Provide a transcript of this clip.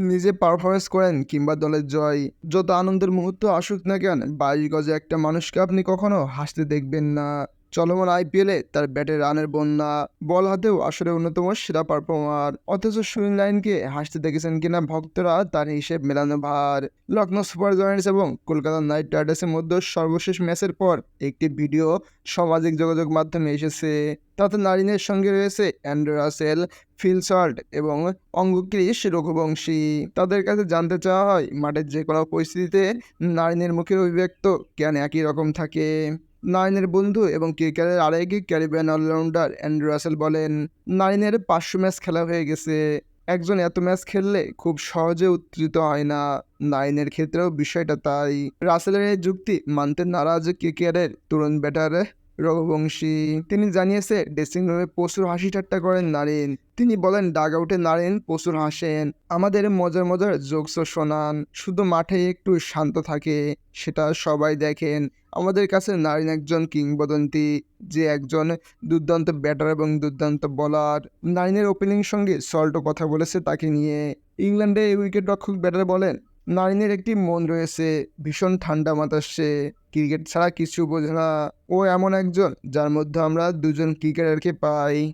নিজে পারফরমেন্স করেন কিংবা দলের জয়, যত আনন্দের মুহূর্ত আসুক না কেন, বাইশ গজে একটা মানুষকে আপনি কখনো হাসতে দেখবেন না। চলমান আইপিএলে তার ব্যাটে রানের বন্যা, বল হাতেও আসলে অন্যতম সেরা পারফর্মার। অথচ সুনীল লাইনকে হাসতে দেখেছেন কিনা ভক্তরা তার হিসেব মেলানো ভার। লখনৌ সুপার জায়ান্টস এবং কলকাতা নাইট রাইডার্সের মধ্যে সর্বশেষ ম্যাচের পর একটি ভিডিও সামাজিক যোগাযোগ মাধ্যমে এসেছে। তাতে নারিনের সঙ্গে রয়েছে অ্যান্ড্রু রাসেল, ফিল সল্ট এবং অঙ্গক্রিস রঘুবংশী। তাদের কাছে জানতে চাওয়া হয়, মাঠের যে কোনো পরিস্থিতিতে নারিনের মুখের অভিব্যক্ত কেন একই রকম থাকে? নারিনের বন্ধু এবং ক্রিকেটের আরেক ক্যারিবিয়ান অলরাউন্ডার অ্যান্ড্রু রাসেল বলেন নারিনের পাঁচশো ম্যাচ খেলা হয়ে গেছে। একজন এত ম্যাচ খেললে খুব সহজে উত্তৃত হয় না। নাইনের ক্ষেত্রেও বিষয়টা তাই। রাসেলের এই যুক্তি মানতে নারাজ কেকেআরের তরুণ ব্যাটার রঘুবংশী। তিনি জানিয়েছে, ড্রেসিং রুমে প্রচুর হাসি ঠাট্টা করেন নারিন। তিনি বলেন ডাগ আউটে নারেন প্রচুর হাসেন। আমাদের মজার মজার জোকস শোনান। শুধু মাঠে একটু শান্ত থাকে, সেটা সবাই দেখেন। আমাদের কাছে নারীন একজন কিংবদন্তি, যে একজন দুর্দান্ত ব্যাটার এবং দুর্দান্ত বলার। নারিনের ওপেনিং সঙ্গে সল্টও কথা বলেছে তাকে নিয়ে। ইংল্যান্ডে উইকেট রক্ষক ব্যাটার বলেন নারিনের একটি মন রয়েছে, ভীষণ ঠান্ডা মাতাসে ক্রিকেট ছাড়া কিছু বোঝে না। ও এমন একজন যার মধ্যে আমরা দুজন ক্রিকেটারকে পাই।